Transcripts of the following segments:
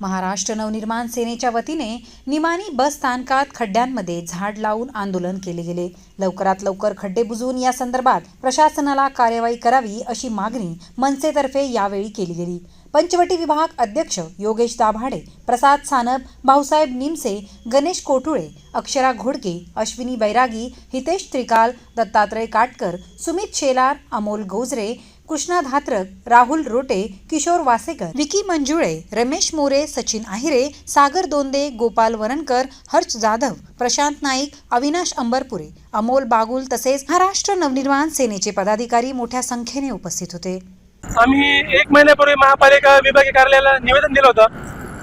महाराष्ट्र नवनिर्माण सेनेच्या वतीने निमाणी बस स्थानकात खड्ड्यांमध्ये झाड लावून आंदोलन केले गेले. लवकरात लवकर खड्डे बुजवून या संदर्भात प्रशासनाला कार्यवाही करावी अशी मागणी मनसेतर्फे यावेळी केली गेली. पंचवटी विभाग अध्यक्ष योगेश दाभाडे प्रसाद सानप भाऊसाहेब निमसे गणेश कोठुळे अक्षरा घोडके अश्विनी बैरागी हितेश त्रिकाल दत्तात्रय काटकर सुमित शेलार अमोल गोजरे कृष्णा धात्रक राहुल रोटे किशोर वासेकर विकी मंजुळे रमेश मोरे सचिन आहिरे सागर दोंदे गोपाल वरणकर हर्ष जाधव प्रशांत नाईक अविनाश अंबरपुरे अमोल बागुल तसेच महाराष्ट्र नवनिर्माण सेनेचे पदाधिकारी मोठ्या संख्येने उपस्थित होते. आम्ही एक महिन्यापूर्वी महापालिका विभागीय कार्यालयाला निवेदन दिलं होतं.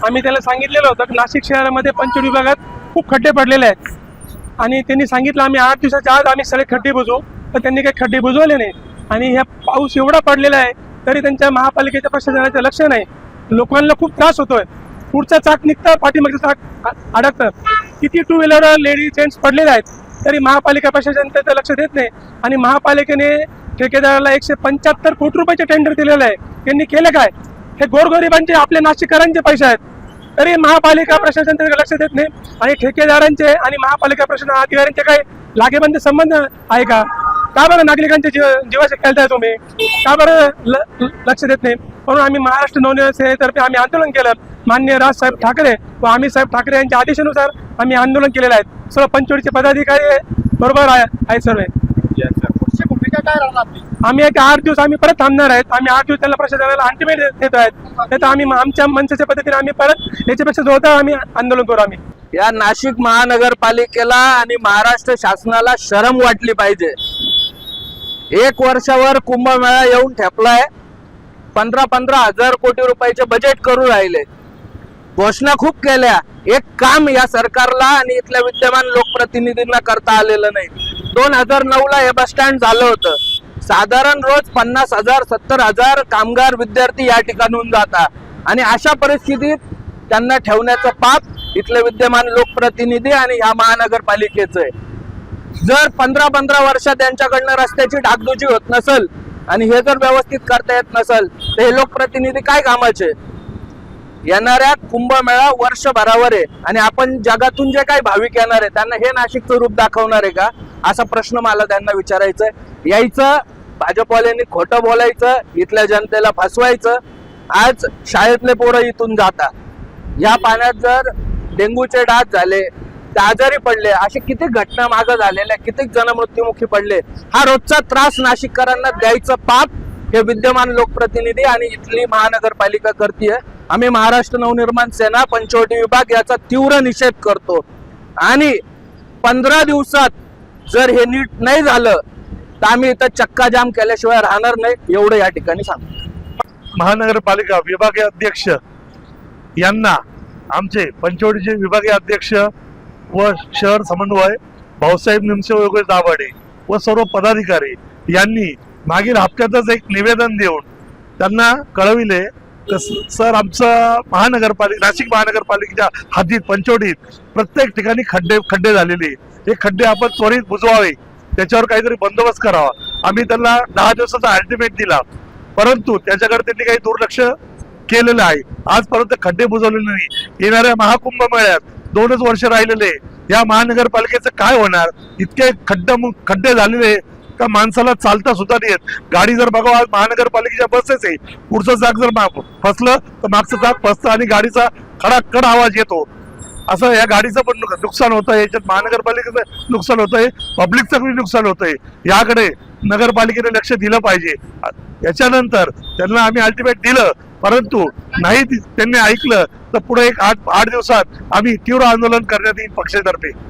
आम्ही त्याला सांगितलेलं होतं की नाशिक शहरामध्ये पंच विभागात खूप खड्डे पडलेले आहेत. आणि त्यांनी सांगितलं आम्ही आठ दिवसाच्या आत आम्ही सगळे खड्डे बुजवू. तर त्यांनी काही खड्डे बुजवले नाही. आणि ह्या पाऊस एवढा पडलेला आहे तरी त्यांच्या महापालिकेच्या प्रशासनाचं लक्ष नाही. लोकांना खूप त्रास होतोय. पुढचा चाक निघतं पाठीमागचं चाक अडकतं. किती टू व्हीलर लेडीज जेंट्स पडलेले आहेत तरी महापालिका प्रशासन त्याचं लक्ष देत नाही. आणि महापालिकेने ठेकेदाराला एकशे पंच्याहत्तर कोटी रुपयाचे टेंडर दिलेलं आहे. त्यांनी केलं काय? हे गोरगरिबांचे आपल्या नाशिककरांचे पैसे आहेत. तरी महापालिका प्रशासन त्याकडे लक्ष देत नाही. आणि ठेकेदारांचे आणि महापालिका प्रशासन अधिकाऱ्यांचे काही लागेबंद संबंध आहे का? का बरं नागरिकांच्या जीव जीवाशी खेळताय तुम्ही? का बरं लक्ष देत नाही? म्हणून आम्ही महाराष्ट्र नवनिर्माण सेनेतर्फे आम्ही आंदोलन केलं. मान्य राजसाहेब ठाकरे व आम्ही साहेब ठाकरे यांच्या आदेशानुसार आम्ही आंदोलन केलेलं आहे. सर्व पंचवटीचे पदाधिकारी बरोबर आहे आहेत सर्व. पुढची भूमिका काय राहणार आपली आम्ही एक आठ दिवस आम्ही परत थांबणार आहेत. आम्ही आठ दिवस त्याला प्रशासनाला अल्टिमेट देत आहेत. आम्ही आमच्या मनसेच्या पद्धतीने आम्ही परत याच्यापेक्षा जोरदार आम्ही आंदोलन करू आम्ही. या नाशिक महानगरपालिकेला आणि महाराष्ट्र शासनाला शरम वाटली पाहिजे. एक वर्षावर कुंभमेळा येऊन ठेपलाय. पंधरा पंधरा हजार कोटी रुपयाचे बजेट करू राहिले. घोषणा खूप केल्या. एक काम या सरकारला आणि इथल्या विद्यमान लोकप्रतिनिधींना करता आलेलं नाही. दोन हजार नऊ ला हे बस स्टँड झालं होतं. साधारण रोज पन्नास हजार सत्तर हजार कामगार विद्यार्थी या ठिकाणून जाता आणि अशा परिस्थितीत त्यांना ठेवण्याचं पाप इथले विद्यमान लोकप्रतिनिधी आणि ह्या महानगरपालिकेचं आहे. जर पंधरा पंधरा वर्षात त्यांच्याकडनं रस्त्याची डागडुजी होत नसल आणि हे जर व्यवस्थित करता येत नसल तर हे लोकप्रतिनिधी काय कामाचे? येणाऱ्या कुंभमेळा वर्षभरावर आहे. आणि आपण जगातून जे काही भाविक येणार आहे त्यांना हे नाशिकचं रूप दाखवणार आहे का? असा प्रश्न मला त्यांना विचारायचा आहे यायचं भाजपवाल्यांनी खोटं बोलायचं इथल्या जनतेला फसवायचं आज शाळेतले पोरं इथून जाता या पाण्यात जर डेंग्यूचे डास झाले आजारी पडले असे किती घटना मागं झालेल्या किती जण मृत्यूमुखी पडले हा रोजचा त्रास नाशिककरांना द्यायचं पाप हे विद्यमान लोकप्रतिनिधी आणि इथली महानगरपालिका करतीये. आम्ही महाराष्ट्र नवनिर्माण सेना पंचवटी विभाग याचा तीव्र निषेध करतो. आणि पंधरा दिवसात जर हे नीट नाही झालं तर आम्ही इथं चक्का जाम केल्याशिवाय राहणार नाही एवढं या ठिकाणी सांगतो. महानगरपालिका विभागीय अध्यक्ष यांना आमचे पंचवटीचे विभागीय अध्यक्ष व शहर समन्वय भाऊसाहेब निमसे योगेश दाभाडे व सर्व पदाधिकारी यांनी मागील हप्त्यातच एक निवेदन देऊन त्यांना कळविले सर आमचं महानगरपालिका नाशिक महानगरपालिकेच्या हद्दीत पंचवटीत प्रत्येक ठिकाणी खड्डे खड्डे झालेले. हे खड्डे आपण त्वरित बुजवावे. त्याच्यावर काहीतरी बंदोबस्त करावा. आम्ही त्यांना दहा दिवसाचा अल्टिमेट दिला. परंतु त्याच्याकडे त्यांनी काही दुर्लक्ष केलेलं आहे. आजपर्यंत खड्डे बुजवलेले नाही. येणाऱ्या महाकुंभ मेळ्यात दोनच वर्ष राहिलेले या महानगरपालिकेचं काय होणार? इतके खड्डे खड्डे झालेले का माणसाला चालता सुद्धा नाही येत. गाडी जर बघा आज महानगरपालिकेच्या बसेस आहे. पुढचं चाक जर फसलं तर मागचं चाक फसतं आणि गाडीचा खडाखड आवाज येतो. असं या गाडीचं पण नुकसान होतं याच्यात महानगरपालिकेचं नुकसान होतंय पब्लिकचं पण नुकसान होतंय याकडे नगरपालिकेने लक्ष दिलं पाहिजे. याच्यानंतर त्यांना आम्ही अल्टिमेट दिलं. परंतु नाही त्यांनी ऐकलं तर पुढे एक आठ आठ दिवसात आम्ही तीव्र आंदोलन करण्यात येईल पक्षातर्फे.